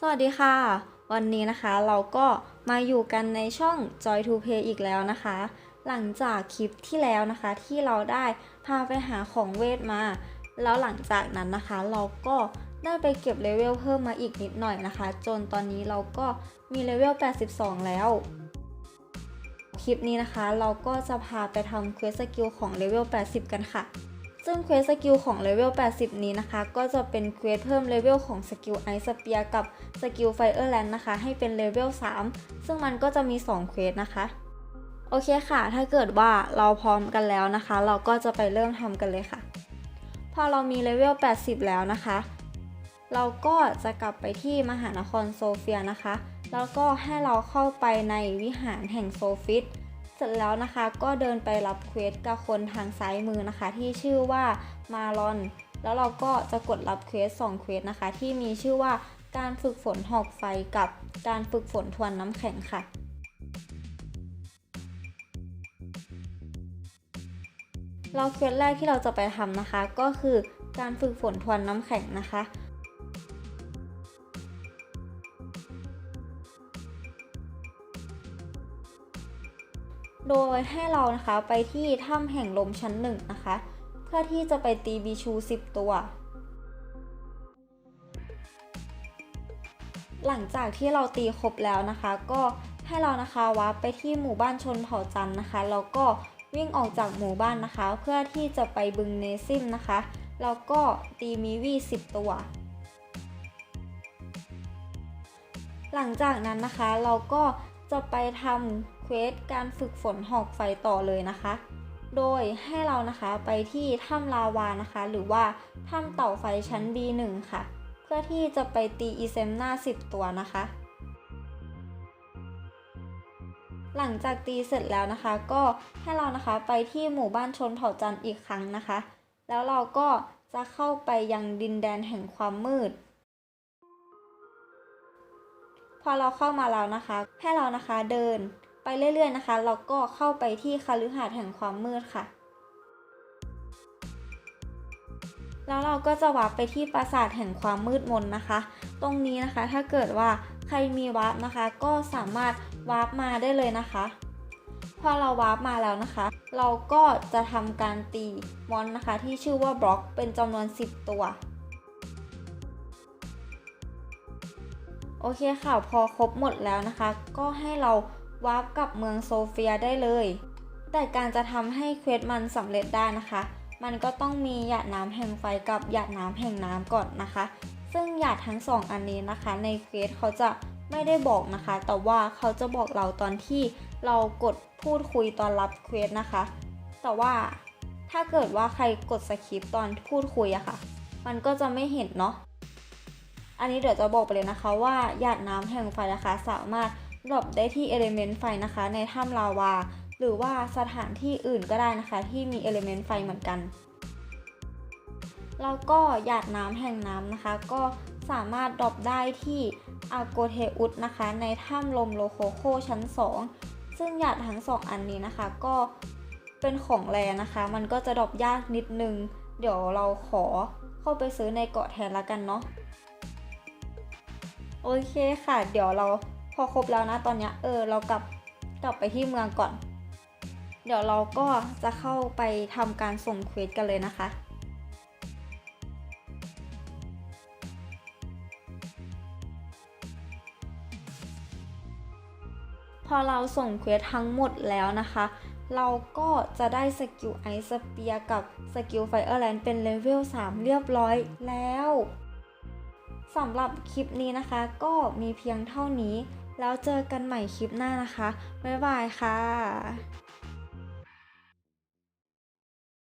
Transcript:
สวัสดีค่ะ วันนี้นะคะเราก็มาอยู่กันในช่อง Joy to Play อีกแล้วนะคะ หลังจากคลิปที่แล้วนะคะที่เราได้พาไปหาของเวทมา แล้วหลังจากนั้นนะคะเราก็ได้ไปเก็บเลเวลเพิ่มมาอีกนิดหน่อยนะคะ จนตอนนี้เราก็มีเลเวล 82 แล้ว คลิปนี้นะคะเราก็จะพาไปทำเควสสกิลของเลเวล 80 กันค่ะ ซึ่งเควสสกิลของเลเวล 80 นี้นะคะ ก็จะเป็นเควสเพิ่มเลเวลของสกิลไอสเปียกับสกิลไฟเออร์แลนด์นะคะ ให้เป็นเลเวล 3 ซึ่งมันก็จะมี 2 เควสนะคะ โอเคค่ะ ถ้าเกิดว่าเราพร้อมกันแล้วนะคะ เราก็จะไปเริ่มทำกันเลยค่ะ พอเรามีเลเวล 80 แล้วนะคะ เราก็จะกลับไปที่มหานครโซเฟียนะคะ แล้วก็ให้เราเข้าไปในวิหารแห่งโซฟิต เสร็จแล้วนะคะก็เดินไปรับเควสกับคนทางซ้ายมือนะคะ ที่ชื่อว่ามารอน แล้วเราก็จะกดรับเควส2เควสนะคะ ที่มีชื่อว่าการฝึกฝนหอกไฟกับการฝึกฝนทวนน้ำแข็งค่ะเราเควสแรกที่เราจะไปทำนะคะ ก็คือการฝึกฝนทวนน้ำแข็งนะคะ โดยให้เรานะคะไปที่ถ้ำแห่งลมชั้นหนึ่งนะคะ เพื่อที่จะไปตีบีชู 10 ตัว หลังจากที่เราตีครบแล้วนะคะ ก็ให้เรานะคะวาร์ปไปที่หมู่บ้านชนเผ่าจันนะคะแล้วก็วิ่งออกจากหมู่บ้านนะคะ เพื่อที่จะไปบึงเนซิมนะคะแล้วก็ตีมิวี่10 ตัว หลังจากนั้นนะคะเราก็ จะไปทำเควสการฝึกฝนหอกไฟต่อเลยนะคะ โดยให้เรานะคะไปที่ถ้ำลาวานะคะ หรือว่าถ้ำเต่าไฟชั้น B1 ค่ะ เพื่อที่จะไปตีอีเซมหน้า 10 ตัวนะคะ หลังจากตีเสร็จแล้วนะคะ ก็ให้เรานะคะไปที่หมู่บ้านชนเผ่าจันอีกครั้งนะคะ แล้วเราก็จะเข้าไปยังดินแดนแห่งความมืด พอเราเข้ามาแล้วนะคะ ให้เรานะคะเดินไปเรื่อยๆนะคะ เราก็เข้าไปที่คาลือหาดแห่งความมืดค่ะ แล้วเราก็จะวาร์ไปที่ปราสาทแห่งความมืดมนนะคะ ตรงนี้นะคะถ้าเกิดว่าใครมีวาร์ปนะคะ ก็สามารถวาร์ปมาได้เลยนะคะ พอเราวาร์ปมาแล้วนะคะ เราก็จะทำการตีมอนนะคะที่ชื่อว่าบล็อกเป็นจำนวน 10 ตัว โอเคค่ะ พอครบหมดแล้วนะคะ ก็ให้เราวาร์ปกลับเมืองโซเฟียได้เลย แต่การจะทำให้เควสมันสำเร็จได้นะคะ มันก็ต้องมีหยาดน้ำแห่งไฟกับหยาดน้ำแห่งน้ำก่อนนะคะ ซึ่งหยาดทั้งสองอันนี้นะคะ ในเควสเขาจะไม่ได้บอกนะคะ แต่ว่าเขาจะบอกเราตอนที่เรากดพูดคุยตอนรับเควสนะคะ แต่ว่าถ้าเกิดว่าใครกดสคริปต์ตอนพูดคุยอะค่ะ มันก็จะไม่เห็นเนาะ อันนี้เดี๋ยวจะบอกไปเลยนะคะว่าหยาดน้ำแห่งไฟนะคะ สามารถดรอปได้ที่เอลิเมนต์ไฟนะคะ ในถ้ำลาวา หรือว่าสถานที่อื่นก็ได้นะคะ ที่มีเอลิเมนต์ไฟเหมือนกัน แล้วก็หยาดน้ำแห่งน้ำนะคะ ก็สามารถดรอปได้ที่อาโกเทอุสนะคะ ในถ้ำลมโลโคโคชั้น 2 ซึ่งหยาดทั้งสองอันนี้นะคะ ก็เป็นของแรนะคะ มันก็จะดรอปยากนิดนึง เดี๋ยวเราขอเข้าไปซื้อในเกาะแทนละกันเนาะ โอเคค่ะ เดี๋ยวเราพอครบแล้วนะตอนนี้เออเรากลับกลับไปที่เมืองก่อน เดี๋ยวเราก็จะเข้าไปทำการส่งเควสกันเลยนะคะพอเราส่งเควสทั้งหมดแล้วนะคะ เราก็จะได้สกิลไอสเปียกับสกิลไฟเออร์แลนด์เป็นเลเวล 3 เรียบร้อยแล้ว สำหรับคลิปนี้นะคะ ก็มีเพียงเท่านี้ แล้วเจอกันใหม่คลิปหน้านะคะ บ๊ายบายค่ะ